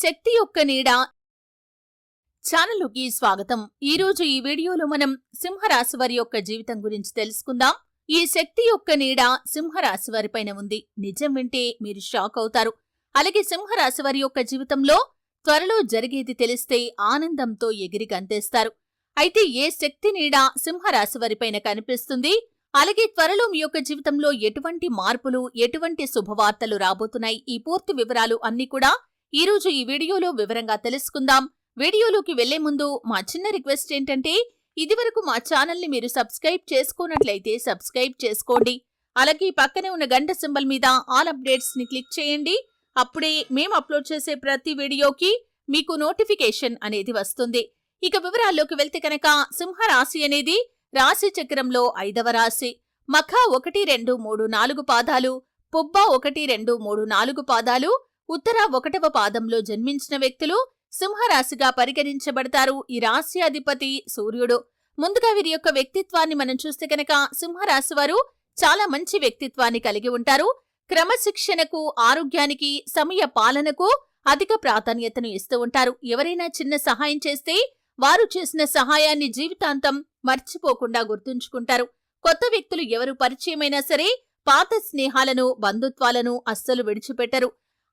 శక్తి యొక్క నీడ. ఛానల్కి స్వాగతం. ఈ రోజు ఈ వీడియోలో మనం సింహరాశి వారి యొక్క జీవితం గురించి తెలుసుకుందాం. ఈ శక్తి యొక్క నీడ సింహరాశి వారి పైన ఉంది. నిజం వింటే మీరు షాక్ అవుతారు. అలాగే సింహరాశి వారి యొక్క జీవితంలో త్వరలో జరిగేది తెలిస్తే ఆనందంతో ఎగిరి గంతేస్తారు. అయితే ఏ శక్తి నీడ సింహరాశి వారిపైన కనిపిస్తుంది? అలాగే త్వరలో మీ యొక్క జీవితంలో ఎటువంటి మార్పులు ఎటువంటి శుభవార్తలు రాబోతున్నాయి? ఈ పూర్తి వివరాలు అన్ని కూడా ఈరోజు ఈ వీడియోలో వివరంగా తెలుసుకుందాం. వీడియోలోకి వెళ్ళే ముందు మా చిన్న రిక్వెస్ట్ ఏంటంటే ఇదివరకు మా ఛానల్ని మీరు సబ్స్క్రైబ్ చేసుకున్నట్లయితే సబ్స్క్రైబ్ చేసుకోండి. అలాగే పక్కనే ఉన్న గంట సింబల్ మీద ఆల్ అప్డేట్స్ని క్లిక్ చేయండి. అప్పుడే మేము అప్లోడ్ చేసే ప్రతి వీడియోకి మీకు నోటిఫికేషన్ అనేది వస్తుంది. ఇక వివరాల్లోకి వెళ్తే కనుక సింహరాశి అనేది రాశి చక్రంలో ఐదవ రాశి. మఖ ఒకటి రెండు మూడు నాలుగు పాదాలు పుబ్బ ఒకటి రెండు మూడు నాలుగు పాదాలు ఉత్తర ఒకటవ పాదంలో జన్మించిన వ్యక్తులు సింహరాశిగా పరిగణించబడతారు ఈ రాశి అధిపతి సూర్యుడు. ముందుగా వీరి యొక్క వ్యక్తిత్వాన్ని మనం చూస్తే కనుక సింహరాశి వారు చాలా మంచి వ్యక్తిత్వాన్ని కలిగి ఉంటారు. క్రమశిక్షణకు ఆరోగ్యానికి సమయ పాలనకు అధిక ప్రాధాన్యతను ఇస్తూ ఉంటారు. ఎవరైనా చిన్న సహాయం చేస్తే వారు చేసిన సహాయాన్ని జీవితాంతం మర్చిపోకుండా గుర్తుంచుకుంటారు. కొత్త వ్యక్తులు ఎవరు పరిచయమైనా సరే పాత స్నేహాలను బంధుత్వాలను అస్సలు విడిచిపెట్టరు.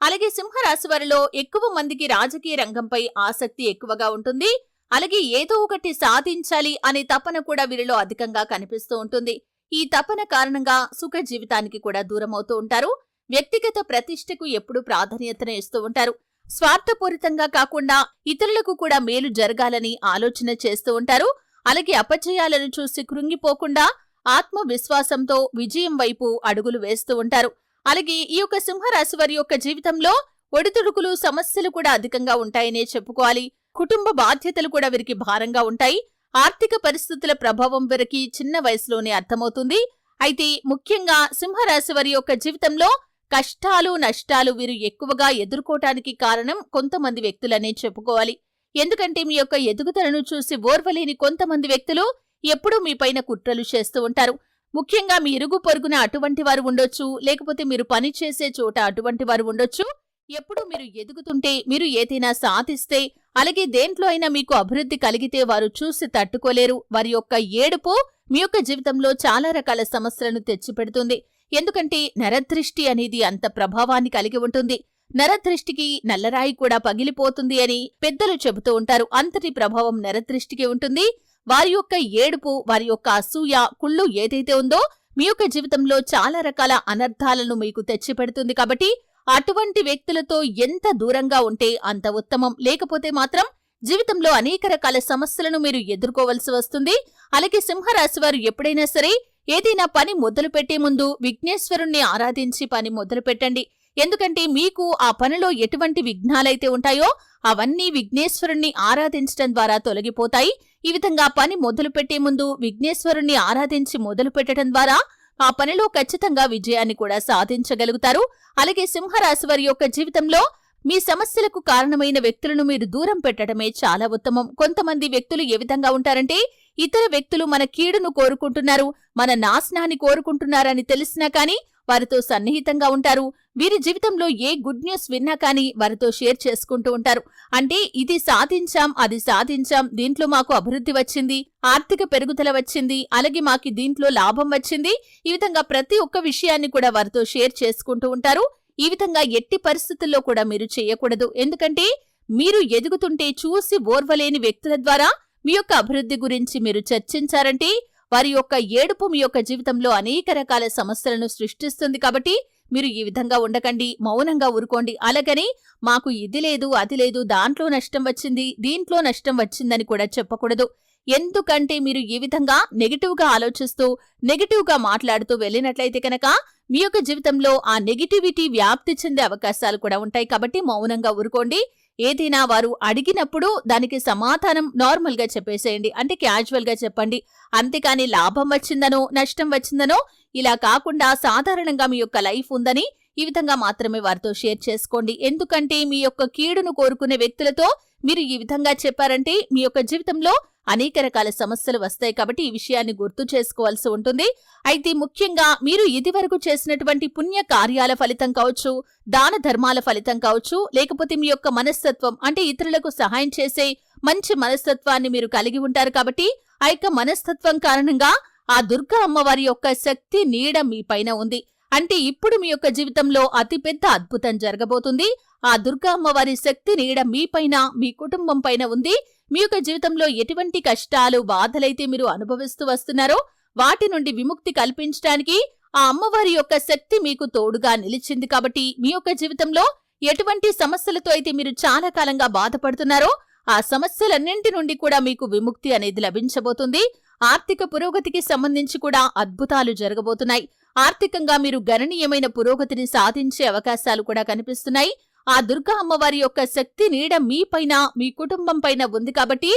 అలాగే సింహరాశి వారిలో ఎక్కువ మందికి రాజకీయ రంగంపై ఆసక్తి ఎక్కువగా ఉంటుంది. అలాగే ఏదో ఒకటి సాధించాలి అనే తపన కూడా వీరిలో అధికంగా కనిపిస్తూ ఉంటుంది. ఈ తపన కారణంగా సుఖ జీవితానికి కూడా దూరమవుతూ ఉంటారు. వ్యక్తిగత ప్రతిష్టకు ఎప్పుడూ ప్రాధాన్యతను ఇస్తూ ఉంటారు. స్వార్థపూరితంగా కాకుండా ఇతరులకు కూడా మేలు జరగాలని ఆలోచన చేస్తూ ఉంటారు. అలాగే అపజయాలను చూసి కృంగిపోకుండా ఆత్మవిశ్వాసంతో విజయం వైపు అడుగులు వేస్తూ ఉంటారు. అలాగే ఈ యొక్క సింహరాశి వారి యొక్క జీవితంలో ఒడిదుడుకులు సమస్యలు కూడా అధికంగా ఉంటాయనే చెప్పుకోవాలి. కుటుంబ బాధ్యతలు కూడా వీరికి భారంగా ఉంటాయి. ఆర్థిక పరిస్థితుల ప్రభావం వీరికి చిన్న వయసులోనే అర్థమవుతుంది. అయితే ముఖ్యంగా సింహరాశి వారి యొక్క జీవితంలో కష్టాలు నష్టాలు వీరు ఎక్కువగా ఎదుర్కోవటానికి కారణం కొంతమంది వ్యక్తులనే చెప్పుకోవాలి. ఎందుకంటే మీ యొక్క ఎదుగుదలను చూసి ఓర్వలేని కొంతమంది వ్యక్తులు ఎప్పుడూ మీపైన కుట్రలు చేస్తూ ఉంటారు. ముఖ్యంగా మీ ఇరుగు పొరుగున అటువంటి వారు ఉండొచ్చు లేకపోతే మీరు పని చేసే చోట అటువంటి వారు ఉండొచ్చు. ఎప్పుడు మీరు ఎదుగుతుంటే మీరు ఏదైనా సాధిస్తే అలాగే దేంట్లో అయినా మీకు అభివృద్ధి కలిగితే వారు చూసి తట్టుకోలేరు. వారి యొక్క ఏడుపు మీ యొక్క జీవితంలో చాలా రకాల సమస్యలను తెచ్చిపెడుతుంది. ఎందుకంటే నరదృష్టి అనేది అంత ప్రభావాన్ని కలిగి ఉంటుంది. నరదృష్టికి నల్లరాయి కూడా పగిలిపోతుంది అని పెద్దలు చెబుతూ ఉంటారు. అంతటి ప్రభావం నరదృష్టికి ఉంటుంది. వారి యొక్క ఏడుపు వారి యొక్క అసూయ కుళ్ళు ఏదైతే ఉందో మీ యొక్క జీవితంలో చాలా రకాల అనర్థాలను మీకు తెచ్చిపెడుతుంది కాబట్టి అటువంటి వ్యక్తులతో ఎంత దూరంగా ఉంటే అంత ఉత్తమం. లేకపోతే మాత్రం జీవితంలో అనేక రకాల సమస్యలను మీరు ఎదుర్కోవలసి వస్తుంది. అలాగే సింహరాశి వారు ఎప్పుడైనా సరే ఏదైనా పని మొదలు పెట్టే ముందు విఘ్నేశ్వరుణ్ణి ఆరాధించి పని మొదలు పెట్టండి ఎందుకంటే మీకు ఆ పనిలో ఎటువంటి విఘ్నాలైతే ఉంటాయో అవన్నీ విఘ్నేశ్వరుణ్ణి ఆరాధించడం ద్వారా తొలగిపోతాయి. ఈ విధంగా పని మొదలు పెట్టే ముందు విఘ్నేశ్వరుణ్ణి ఆరాధించి మొదలు పెట్టడం ద్వారా ఆ పనిలో ఖచ్చితంగా విజయాన్ని కూడా సాధించగలుగుతారు. అలాగే సింహరాశి వారి యొక్క జీవితంలో మీ సమస్యలకు కారణమైన వ్యక్తులను మీరు దూరం పెట్టడమే చాలా ఉత్తమం. కొంతమంది వ్యక్తులు ఏ విధంగా ఉంటారంటే ఇతర వ్యక్తులు మన కీడును కోరుకుంటున్నారు మన నాశనాన్ని కోరుకుంటున్నారని తెలిసినా కానీ వారితో సన్నిహితంగా ఉంటారు. వీరి జీవితంలో ఏ గుడ్ న్యూస్ విన్నా కానీ వారితో షేర్ చేసుకుంటూ ఉంటారు. అంటే ఇది సాధించాం అది సాధించాం దీంట్లో మాకు అభివృద్ధి వచ్చింది ఆర్థిక పెరుగుదల వచ్చింది అలాగే మాకు దీంట్లో లాభం వచ్చింది. ఈ విధంగా ప్రతి ఒక్క విషయాన్ని కూడా వారితో షేర్ చేసుకుంటూ ఉంటారు. ఈ విధంగా ఎట్టి పరిస్థితుల్లో కూడా మీరు చేయకూడదు. ఎందుకంటే మీరు ఎదుగుతుంటే చూసి ఓర్వలేని వ్యక్తుల ద్వారా మీ యొక్క అభివృద్ధి గురించి మీరు చర్చించారంటే వారి యొక్క ఏడుపు మీ యొక్క జీవితంలో అనేక రకాల సమస్యలను సృష్టిస్తుంది కాబట్టి మీరు ఈ విధంగా ఉండకండి మౌనంగా ఊరుకోండి. అలాగని మాకు ఇది లేదు అది లేదు దాంట్లో నష్టం వచ్చింది దీంట్లో నష్టం వచ్చిందని కూడా చెప్పకూడదు. ఎందుకంటే మీరు ఈ విధంగా నెగిటివ్గా ఆలోచిస్తూ నెగిటివ్గా మాట్లాడుతూ వెళ్ళినట్లయితే కనుక మీ యొక్క జీవితంలో ఆ నెగిటివిటీ వ్యాప్తి చెందే అవకాశాలు కూడా ఉంటాయి కాబట్టి మౌనంగా ఊరుకోండి. ఏదైనా వారు అడిగినప్పుడు దానికి సమాధానం నార్మల్గా చెప్పేసేయండి. అంటే క్యాజువల్గా చెప్పండి. అంతేకాని లాభం వచ్చిందనో నష్టం వచ్చిందనో ఇలా కాకుండా సాధారణంగా మీ యొక్క లైఫ్ ఉందని ఈ విధంగా మాత్రమే వారితో షేర్ చేసుకోండి. ఎందుకంటే మీ యొక్క కీడును కోరుకునే వ్యక్తులతో మీరు ఈ విధంగా చెప్పారంటే మీ యొక్క జీవితంలో అనేక రకాల సమస్యలు వస్తాయి కాబట్టి ఈ విషయాన్ని గుర్తు చేసుకోవాల్సి ఉంటుంది. అయితే ముఖ్యంగా మీరు ఇదివరకు చేసినటువంటి పుణ్య కార్యాల ఫలితం కావచ్చు దాన ధర్మాల ఫలితం కావచ్చు లేకపోతే మీ యొక్క మనస్తత్వం అంటే ఇతరులకు సహాయం చేసే మంచి మనస్తత్వాన్ని మీరు కలిగి ఉంటారు కాబట్టి ఆ యొక్క మనస్తత్వం కారణంగా ఆ దుర్గా అమ్మవారి యొక్క శక్తి నీడ మీ పైన ఉంది. అంటే ఇప్పుడు మీ యొక్క జీవితంలో అతిపెద్ద అద్భుతం జరగబోతుంది. ఆ దుర్గా అమ్మవారి శక్తి నీడ మీ పైన మీ కుటుంబం పైన ఉంది. మీ యొక్క జీవితంలో ఎటువంటి కష్టాలు బాధలైతే మీరు అనుభవిస్తూ వస్తున్నారో వాటి నుండి విముక్తి కల్పించడానికి ఆ అమ్మవారి యొక్క శక్తి మీకు తోడుగా నిలిచింది కాబట్టి మీ యొక్క జీవితంలో ఎటువంటి సమస్యలతో అయితే మీరు చాలా కాలంగా బాధపడుతున్నారో ఆ సమస్యలన్నింటి నుండి కూడా మీకు విముక్తి అనేది లభించబోతుంది. ఆర్థిక పురోగతికి సంబంధించి కూడా అద్భుతాలు జరగబోతున్నాయి. ఆర్థికంగా మీరు గణనీయమైన పురోగతిని సాధించే అవకాశాలు కూడా కనిపిస్తున్నాయి. ఆ దుర్గా అమ్మవారి యొక్క శక్తి నీడ మీపైన మీ కుటుంబం పైన ఉంది కాబట్టి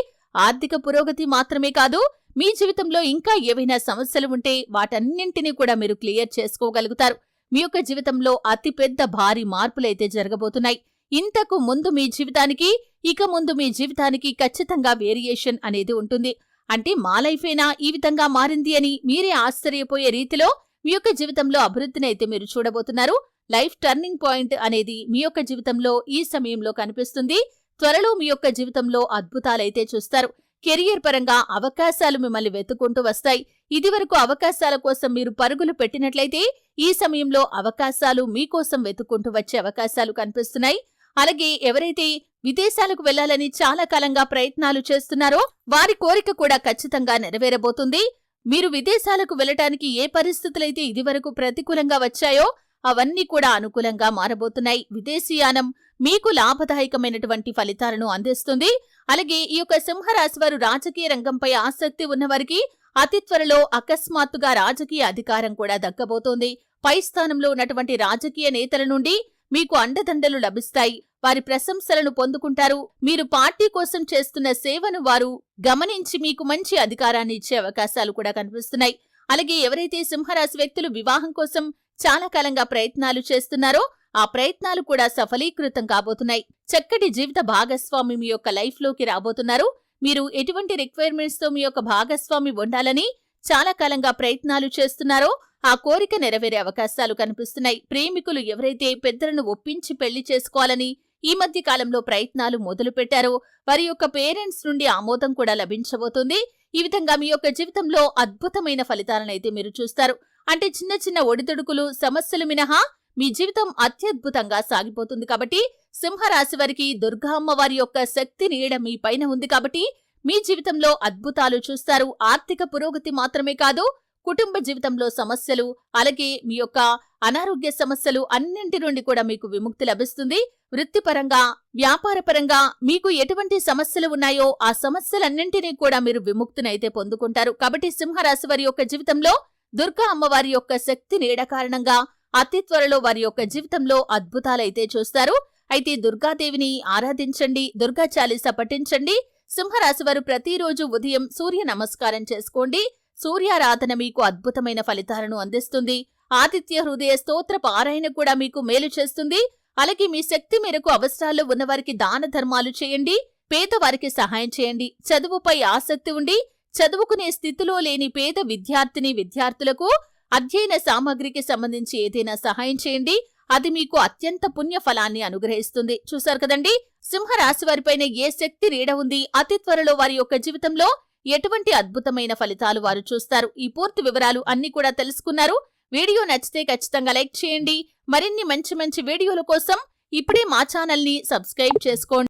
ఆర్థిక పురోగతి మాత్రమే కాదు మీ జీవితంలో ఇంకా ఏవైనా సమస్యలు ఉంటే వాటన్నింటినీ కూడా మీరు క్లియర్ చేసుకోగలుగుతారు. మీ యొక్క జీవితంలో అతిపెద్ద భారీ మార్పులైతే జరగబోతున్నాయి. ఇంతకు ముందు మీ జీవితానికి ఇక ముందు మీ జీవితానికి ఖచ్చితంగా వేరియేషన్ అనేది ఉంటుంది. అంటే మా లైఫేనా ఈ విధంగా మారింది అని మీరే ఆశ్చర్యపోయే రీతిలో మీ యొక్క జీవితంలో అభివృద్ధిని అయితే మీరు చూడబోతున్నారు. లైఫ్ టర్నింగ్ పాయింట్ అనేది మీ యొక్క జీవితంలో ఈ సమయంలో కనిపిస్తుంది. త్వరలో మీ యొక్క జీవితంలో అద్భుతాలైతే చూస్తారు. కెరియర్ పరంగా అవకాశాలు మిమ్మల్ని వెతుకుంటూ వస్తాయి. ఇదివరకు అవకాశాల కోసం మీరు పరుగులు పెట్టినట్లయితే ఈ సమయంలో అవకాశాలు మీకోసం వెతుక్కుంటూ వచ్చే అవకాశాలు కనిపిస్తున్నాయి. అలాగే ఎవరైతే విదేశాలకు వెళ్ళాలని చాలా కాలంగా ప్రయత్నాలు చేస్తున్నారో వారి కోరిక కూడా ఖచ్చితంగా నెరవేరబోతుంది. మీరు విదేశాలకు వెళ్ళటానికి ఏ పరిస్థితులైతే ఇదివరకు ప్రతికూలంగా వచ్చాయో అవన్నీ కూడా అనుకూలంగా మారబోతున్నాయి. విదేశీయానం మీకు లాభదాయకమైనటువంటి ఫలితాలను అందిస్తుంది. అలాగే ఈ యొక్క సింహరాశి వారు రాజకీయ రంగంపై ఆసక్తి ఉన్నవారికి అతి త్వరలో అకస్మాత్తుగా రాజకీయ అధికారం కూడా దక్కబోతోంది. పై స్థానంలో ఉన్నటువంటి రాజకీయ నేతల నుండి మీకు అండదండలు లభిస్తాయి. వారి ప్రశంసలను పొందుకుంటారు. మీరు పార్టీ కోసం చేస్తున్న సేవను వారు గమనించి మీకు మంచి అధికారాన్ని ఇచ్చే అవకాశాలు కూడా కనిపిస్తున్నాయి. అలాగే ఎవరైతే సింహరాశి వ్యక్తులు వివాహం కోసం చాలా కాలంగా ప్రయత్నాలు చేస్తున్నారో ఆ ప్రయత్నాలు కూడా సఫలీకృతం కాబోతున్నాయి. చక్కటి జీవిత భాగస్వామి మీ యొక్క లైఫ్లోకి రాబోతున్నారు. మీరు ఎటువంటి రిక్వైర్మెంట్స్తో మీ యొక్క భాగస్వామి ఉండాలని చాలా కాలంగా ప్రయత్నాలు చేస్తున్నారో ఆ కోరిక నెరవేరే అవకాశాలు కనిపిస్తున్నాయి. ప్రేమికులు ఎవరైతే పెద్దలను ఒప్పించి పెళ్ళి చేసుకోవాలని ఈ మధ్య కాలంలో ప్రయత్నాలు మొదలు పెట్టారో వారి యొక్క పేరెంట్స్ నుండి ఆమోదం కూడా లభించబోతుంది. ఈ విధంగా మీ యొక్క జీవితంలో అద్భుతమైన ఫలితాలనైతే మీరు చూస్తారు. అంటే చిన్న చిన్న ఒడిదుడుకులు సమస్యలు మినహా మీ జీవితం అత్యద్భుతంగా సాగిపోతుంది కాబట్టి సింహరాశి వారికి దుర్గా అమ్మవారి యొక్క శక్తి నీడ మీ పైన ఉంది కాబట్టి మీ జీవితంలో అద్భుతాలు చూస్తారు. ఆర్థిక పురోగతి మాత్రమే కాదు కుటుంబ జీవితంలో సమస్యలు అలాగే మీ యొక్క అనారోగ్య సమస్యలు అన్నింటి నుండి కూడా మీకు విముక్తి లభిస్తుంది. వృత్తిపరంగా వ్యాపారపరంగా మీకు ఎటువంటి సమస్యలు ఉన్నాయో ఆ సమస్యలన్నింటినీ కూడా మీరు విముక్తినైతే పొందుకుంటారు. కాబట్టి సింహరాశి వారి యొక్క జీవితంలో దుర్గా అమ్మవారి యొక్క శక్తి నీడ కారణంగా అతి త్వరలో వారి యొక్క జీవితంలో అద్భుతాలైతే చూస్తారు. అయితే దుర్గాదేవిని ఆరాధించండి దుర్గా చాలీస పఠించండి. సింహరాశి వారు ప్రతిరోజు ఉదయం సూర్య నమస్కారం చేసుకోండి. సూర్యారాధన మీకు అద్భుతమైన ఫలితాలను అందిస్తుంది. ఆతిథ్య హృదయ స్తోత్ర పారాయణ కూడా మీకు మేలు చేస్తుంది. అలాగే మీ శక్తి మేరకు అవసరాల్లో ఉన్నవారికి దాన ధర్మాలు చేయండి. పేదవారికి సహాయం చేయండి. చదువుపై ఆసక్తి ఉండి చదువుకునే స్థితిలో లేని పేద విద్యార్థిని విద్యార్థులకు అధ్యయన సామాగ్రికి సంబంధించి ఏదైనా సహాయం చేయండి. అది మీకు అత్యంత పుణ్య ఫలాన్ని అనుగ్రహిస్తుంది. చూశారు కదండి? సింహరాశి వారిపైన ఏ శక్తి రీడ ఉంది? అతి త్వరలో వారి యొక్క జీవితంలో ఎటువంటి అద్భుతమైన ఫలితాలు వారు చూస్తారు? ఈ పూర్తి వివరాలు అన్ని కూడా తెలుసుకున్నారు. వీడియో నచ్చితే ఖచ్చితంగా లైక్ చేయండి. మరిన్ని మంచి మంచి వీడియోల కోసం ఇప్పుడే మా ఛానల్ని సబ్స్క్రైబ్ చేసుకోండి.